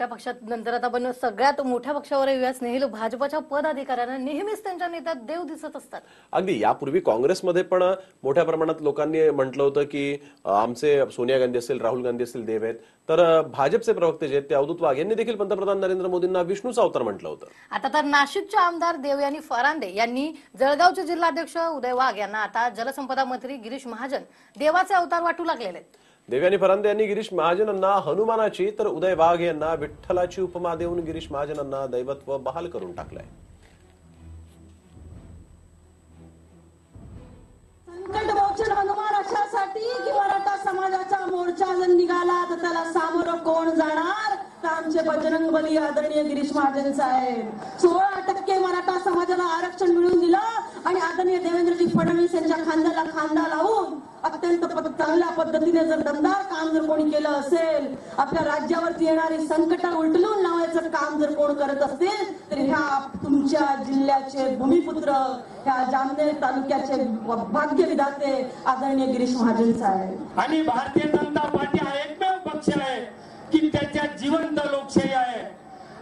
त्या पक्षात नंतर आता पण सगळ्यात मोठ्या पक्षावर येऊया स्नेहिल भाजपच्या पदाधिकाऱ्यांना नेहमीच त्यांच्या नेत्यात देव दिसत असतात. अगदी. यापूर्वी काँग्रेसमध्ये पण मोठ्या प्रमाणात लोकांनी म्हटलं होतं की आमचे सोनिया गांधी असेल राहुल गांधी असेल देव आहेत. तर भाजपचे प्रवक्ते जे आहेत ते अवधूत वाघ यांनी देखील पंतप्रधान नरेंद्र मोदींना विष्णूचा अवतार म्हटलं होतं. आता तर नाशिकचे आमदार देवयानी फरांदे यांनी जळगावचे जिल्हाध्यक्ष उदय वाघ यांना आता जलसंपदा मंत्री गिरीश महाजन देवाचे अवतार वाटू लागलेले आहेत. देवयानी फरांदे यांनी गिरीश महाजनांना हनुमानाची तर उदय वाघ यांना विठ्ठलाची उपमा देऊन गिरीश महाजनांना दैवत्व बहाल करून टाकलंय. समाजाचा मोर्चा जर निघाला तर त्याला सामोरं कोण जाणार? तर आमचे बजरंग बली आदरणीय गिरीश महाजन साहेब. सोळा टक्के मराठा समाजाला आरक्षण मिळून दिलं आणि चांगल्या पद्धतीने जर दमदार काम जर कोणी केलं असेल आपल्या राज्यावरती येणारी संकट उलटलून लावायचं काम जर कोण करत असतील तर ह्या तुमच्या जिल्ह्याचे भूमिपुत्र ह्या जामनेर तालुक्याचे भाग्य विधाते आदरणीय गिरीश महाजन साहेब. आणि भारतीय जनता पार्टी हा एकमेव पक्ष आहे की त्याच्यात जिवंत लोकशाही आहे.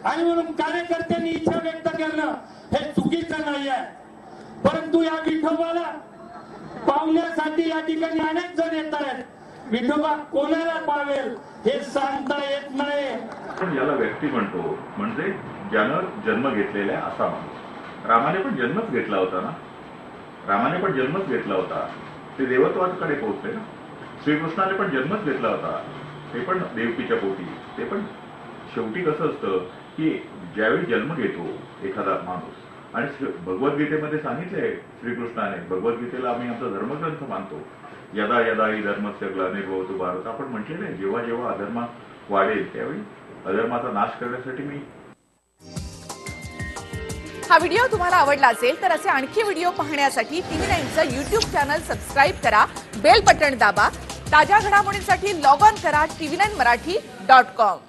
आणि म्हणून कार्यकर्त्यांनी इच्छा व्यक्त करणं हे चुकीचं नाही आहे परंतु या विठोबाला पावण्यासाठी या ठिकाणी अनेक जण येत आहेत विठोबा कोणाला पावेल हे सांगता येत नाही. आपण याला व्यक्ती म्हणतो. म्हणजे ज्यानं जन्म घेतलेला आहे असा माणूस. रामाने पण जन्मच घेतला होता ना? रामाने पण जन्मच घेतला होता. ते देवत्वाकडे पोहोचले ना? श्रीकृष्णाने पण जन्मच घेतला होता. ते पण देवकीच्या पोटी. ते पण शेवटी कसं असतं की ज्यावेळी जन्म घेतो एखादा माणूस आणि भगवद्गीतेमध्ये सांगितलंय श्रीकृष्णाने भगवद्गीतेला आम्ही आमचा धर्मग्रंथ मानतो. यदा यदा ही धर्मस्य ग्लानिर्भवतो भारत. आपण म्हटलेलं नाही जेव्हा जेव्हा अधर्म वाढेल त्यावेळी अधर्माचा नाश करण्यासाठी मी हा व्हिडिओ तुम्हाला आवडला असेल तर असे आणखी व्हिडिओ पाहण्यासाठी टीव्ही नाईनचं युट्यूब चॅनल सबस्क्राईब करा बेल बटन दाबा ताज्या घडामोडींसाठी लॉग ऑन करा TV nine Marathi dot com.